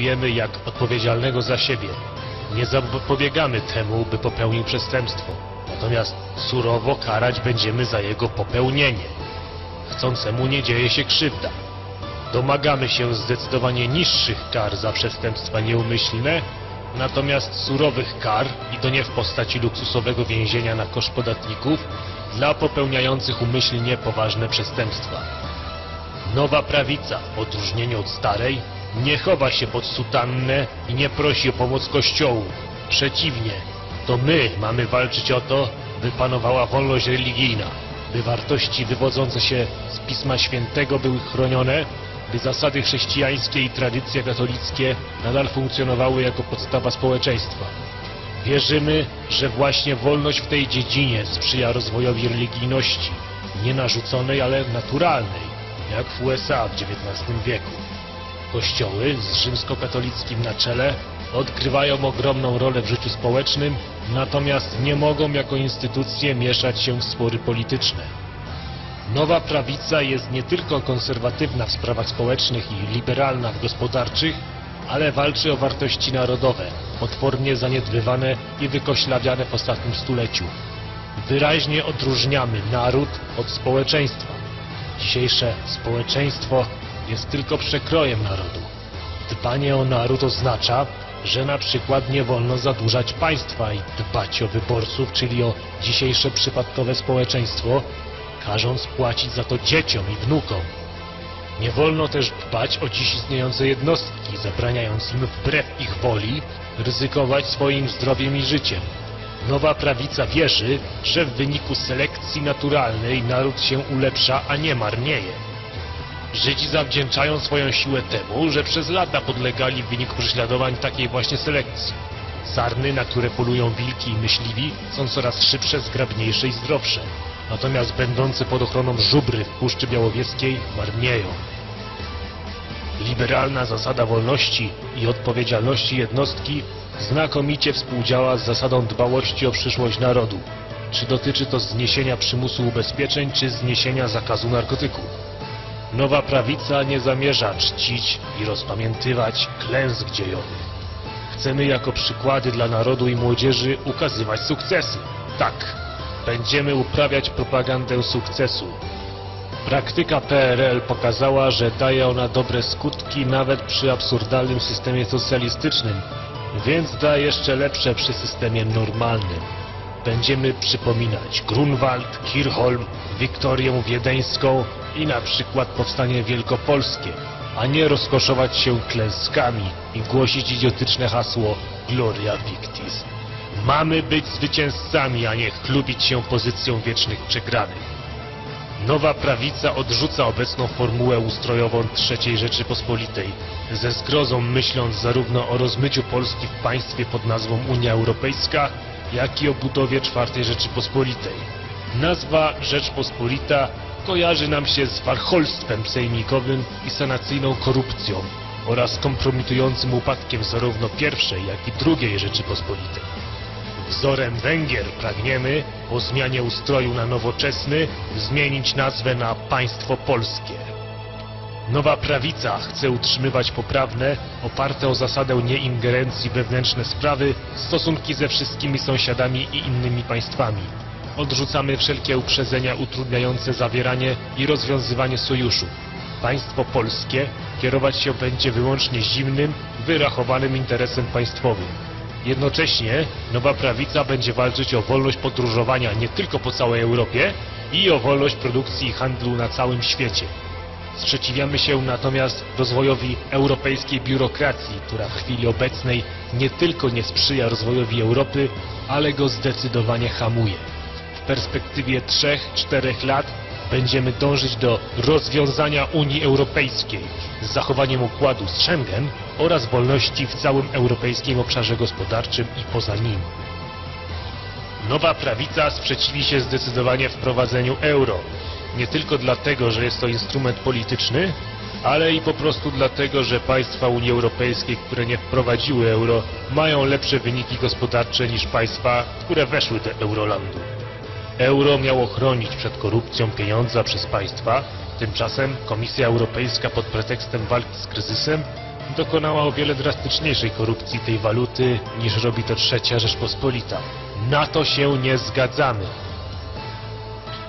traktujemy jak odpowiedzialnego za siebie. Nie zapobiegamy temu, by popełnił przestępstwo. Natomiast surowo karać będziemy za jego popełnienie. Chcącemu nie dzieje się krzywda. Domagamy się zdecydowanie niższych kar za przestępstwa nieumyślne, natomiast surowych kar, i to nie w postaci luksusowego więzienia na koszt podatników, dla popełniających umyślnie poważne przestępstwa. Nowa prawica, w odróżnieniu od starej, nie chowa się pod sutannę i nie prosi o pomoc Kościołu. Przeciwnie, to my mamy walczyć o to, by panowała wolność religijna, by wartości wywodzące się z Pisma Świętego były chronione, by zasady chrześcijańskie i tradycje katolickie nadal funkcjonowały jako podstawa społeczeństwa. Wierzymy, że właśnie wolność w tej dziedzinie sprzyja rozwojowi religijności, nie narzuconej, ale naturalnej, jak w USA w XIX wieku. Kościoły z rzymskokatolickim na czele odgrywają ogromną rolę w życiu społecznym, natomiast nie mogą jako instytucje mieszać się w spory polityczne. Nowa prawica jest nie tylko konserwatywna w sprawach społecznych i liberalna w gospodarczych, ale walczy o wartości narodowe, potwornie zaniedbywane i wykoślawiane w ostatnim stuleciu. Wyraźnie odróżniamy naród od społeczeństwa. Dzisiejsze społeczeństwo jest tylko przekrojem narodu. Dbanie o naród oznacza, że na przykład nie wolno zadłużać państwa i dbać o wyborców, czyli o dzisiejsze przypadkowe społeczeństwo, każąc płacić za to dzieciom i wnukom. Nie wolno też dbać o dziś istniejące jednostki, zabraniając im wbrew ich woli ryzykować swoim zdrowiem i życiem. Nowa prawica wierzy, że w wyniku selekcji naturalnej naród się ulepsza, a nie marnieje. Żydzi zawdzięczają swoją siłę temu, że przez lata podlegali w wyniku prześladowań takiej właśnie selekcji. Sarny, na które polują wilki i myśliwi, są coraz szybsze, zgrabniejsze i zdrowsze. Natomiast będące pod ochroną żubry w Puszczy Białowieskiej marnieją. Liberalna zasada wolności i odpowiedzialności jednostki znakomicie współdziała z zasadą dbałości o przyszłość narodu. Czy dotyczy to zniesienia przymusu ubezpieczeń, czy zniesienia zakazu narkotyków. Nowa prawica nie zamierza czcić i rozpamiętywać klęsk dziejowych. Chcemy jako przykłady dla narodu i młodzieży ukazywać sukcesy. Tak, będziemy uprawiać propagandę sukcesu. Praktyka PRL pokazała, że daje ona dobre skutki nawet przy absurdalnym systemie socjalistycznym, więc da jeszcze lepsze przy systemie normalnym. Będziemy przypominać Grunwald, Kirchholm, Wiktorię Wiedeńską i na przykład Powstanie Wielkopolskie, a nie rozkoszować się klęskami i głosić idiotyczne hasło Gloria Victis. Mamy być zwycięzcami, a nie chlubić się pozycją wiecznych przegranych. Nowa prawica odrzuca obecną formułę ustrojową III Rzeczypospolitej, ze zgrozą myśląc zarówno o rozmyciu Polski w państwie pod nazwą Unia Europejska, jak i o budowie czwartej Rzeczypospolitej. Nazwa Rzeczpospolita kojarzy nam się z warcholstwem sejmikowym i sanacyjną korupcją oraz kompromitującym upadkiem zarówno pierwszej, jak i drugiej Rzeczypospolitej. Wzorem Węgier pragniemy, po zmianie ustroju na nowoczesny, zmienić nazwę na państwo polskie. Nowa prawica chce utrzymywać poprawne, oparte o zasadę nieingerencji wewnętrzne sprawy, stosunki ze wszystkimi sąsiadami i innymi państwami. Odrzucamy wszelkie uprzedzenia utrudniające zawieranie i rozwiązywanie sojuszu. Państwo polskie kierować się będzie wyłącznie zimnym, wyrachowanym interesem państwowym. Jednocześnie nowa prawica będzie walczyć o wolność podróżowania nie tylko po całej Europie i o wolność produkcji i handlu na całym świecie. Sprzeciwiamy się natomiast rozwojowi europejskiej biurokracji, która w chwili obecnej nie tylko nie sprzyja rozwojowi Europy, ale go zdecydowanie hamuje. W perspektywie 3-4 lat będziemy dążyć do rozwiązania Unii Europejskiej z zachowaniem układu z Schengen oraz wolności w całym europejskim obszarze gospodarczym i poza nim. Nowa prawica sprzeciwi się zdecydowanie wprowadzeniu euro. Nie tylko dlatego, że jest to instrument polityczny, ale i po prostu dlatego, że państwa Unii Europejskiej, które nie wprowadziły euro, mają lepsze wyniki gospodarcze niż państwa, które weszły do Eurolandu. Euro miało chronić przed korupcją pieniądza przez państwa, tymczasem Komisja Europejska pod pretekstem walki z kryzysem dokonała o wiele drastyczniejszej korupcji tej waluty niż robi to trzecia Rzeczpospolita. Na to się nie zgadzamy.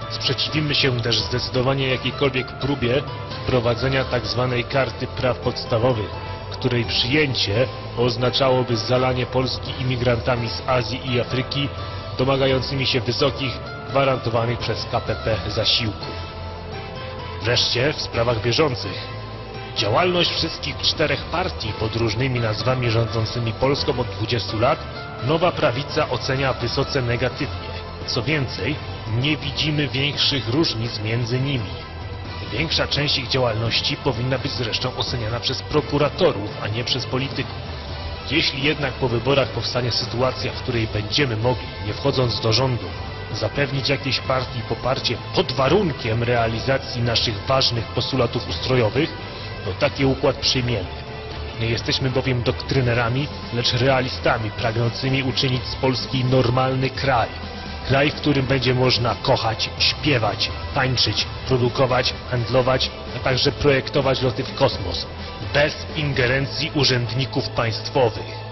Sprzeciwimy się też zdecydowanie jakiejkolwiek próbie wprowadzenia tzw. karty praw podstawowych, której przyjęcie oznaczałoby zalanie Polski imigrantami z Azji i Afryki domagającymi się wysokich, gwarantowanych przez KPP zasiłków. Wreszcie w sprawach bieżących. Działalność wszystkich czterech partii pod różnymi nazwami rządzącymi Polską od 20 lat nowa prawica ocenia wysoce negatywnie. Co więcej, nie widzimy większych różnic między nimi. Większa część ich działalności powinna być zresztą oceniana przez prokuratorów, a nie przez polityków. Jeśli jednak po wyborach powstanie sytuacja, w której będziemy mogli, nie wchodząc do rządu, zapewnić jakiejś partii poparcie pod warunkiem realizacji naszych ważnych postulatów ustrojowych, to taki układ przyjmiemy. Nie jesteśmy bowiem doktrynerami, lecz realistami pragnącymi uczynić z Polski normalny kraj. Kraj, w którym będzie można kochać, śpiewać, tańczyć, produkować, handlować, a także projektować loty w kosmos, bez ingerencji urzędników państwowych.